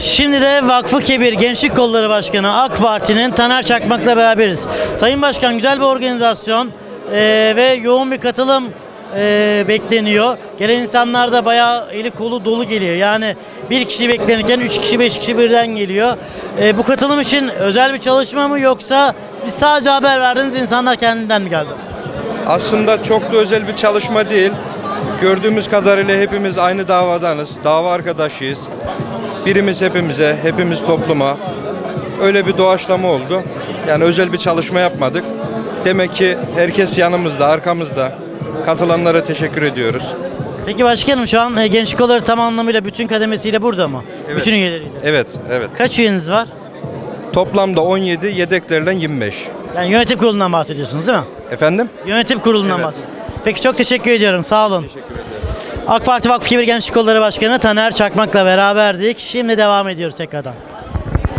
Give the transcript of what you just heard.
Şimdi de Vakfı Kebir Gençlik Kolları Başkanı AK Parti'nin Taner Çakmak'la beraberiz. Sayın Başkan güzel bir organizasyon eee, ve yoğun bir katılım eee, bekleniyor. Gelen insanlar da bayağı eli kolu dolu geliyor. Yani bir kişi beklenirken üç kişi beş kişi birden geliyor. Eee, bu katılım için özel bir çalışma mı yoksa biz sadece haber verdiniz insanlar kendinden mi geldi? Aslında çok da özel bir çalışma değil. Gördüğümüz kadarıyla hepimiz aynı davadanız. Dava arkadaşıyız. Birimiz hepimize, hepimiz topluma. Öyle bir doğaçlama oldu. Yani özel bir çalışma yapmadık. Demek ki herkes yanımızda, arkamızda. Katılanlara teşekkür ediyoruz. Peki başkanım şu an e, Gençlik Kolları tam anlamıyla bütün kademesiyle burada mı? Evet. Bütün üyeleriyle. Evet, evet. Kaç üyeniz var? Toplamda 17, yedeklerden 25. Yani yönetim kurulundan bahsediyorsunuz değil mi? Efendim? Yönetim kurulundan Evet. Peki çok teşekkür ediyorum. Sağ olun. AK Parti Vakfı Kibir Gençlik Kolları Başkanı Taner Çakmak'la beraberdik. Şimdi devam ediyoruz tekrardan.